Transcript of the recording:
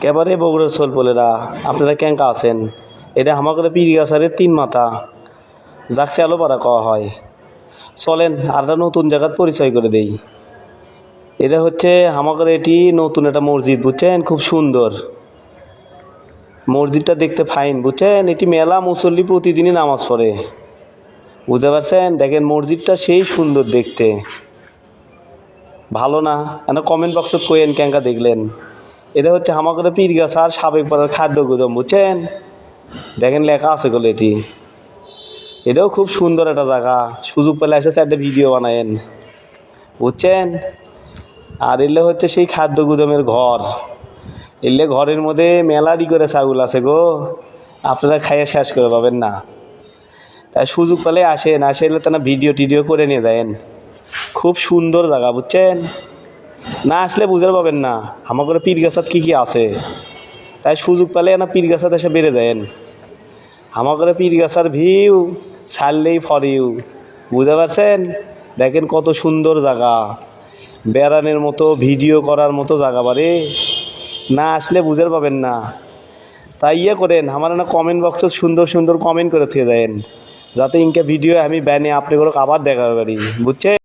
একেবারে বগুড়ার সোল পোলেরা আপনারা ক্যাঙ্কা আছেন? এটা হামাগরে পীরগাছারের তিন মাথা। যাকসে আলো পাড়া কওয়া হয়। চলেন আর একটা নতুন জায়গার পরিচয় করে দেই। এটা হচ্ছে হামাগর এটি নতুন একটা মসজিদ, বুঝছেন? খুব সুন্দর। মসজিদটা দেখতে ফাইন, বুঝছেন? এটি মেলা মুসল্লি প্রতিদিনই নামাজ পড়ে। বুঝতে পারছেন? দেখেন, মসজিদটা সেই সুন্দর দেখতে। ভালো না? কেন কমেন্ট বক্সত কইেন ক্যাঙ্কা দেখলেন। এটা হচ্ছে হামাগরে পীরগাছার সাবেক পাড়ার খাদ্য গুদম, বুঝছেন? দেখেন লেখা আছে গো এটি। এটাও খুব সুন্দর একটা জায়গা। সুযোগ পেলে এসে একটা ভিডিও বানায়েন, বুঝছেন? আর এলে হচ্ছে সেই খাদ্য গুদমের ঘর। এলে ঘরের মধ্যে মেলারি করে ছাগল আছে গো। আপনারা খাইয়ে শেষ করে পাবেন না। তাই সুযোগ পেলে আসেন, আসে এলে না ভিডিও টিডিও করে নিয়ে দেন খুব সুন্দর জায়গা, বুঝছেন? না আসলে বুঝতে পাবেন না। আমার করে পীর গাছাত কী কী আছে? তাই সুযোগ পেলে না পীর গাছাত এসে বেড়ে দেন। আমার করে পীর গাছার ভিউ, ছাড়লেই ফর ইউ বুঝতে পারছেন? দেখেন কত সুন্দর জায়গা বেড়ানোর মতো, ভিডিও করার মতো জায়গা বারে। না আসলে বুঝতে পাবেন না। তাই ইয়ে করেন, আমার না কমেন্ট বক্সে সুন্দর সুন্দর কমেন্ট করে থুয়ে দেন। যাতে ইনকে ভিডিও আমি ব্যানে আপনি করে আবার দেখা পারি। বুঝছেন?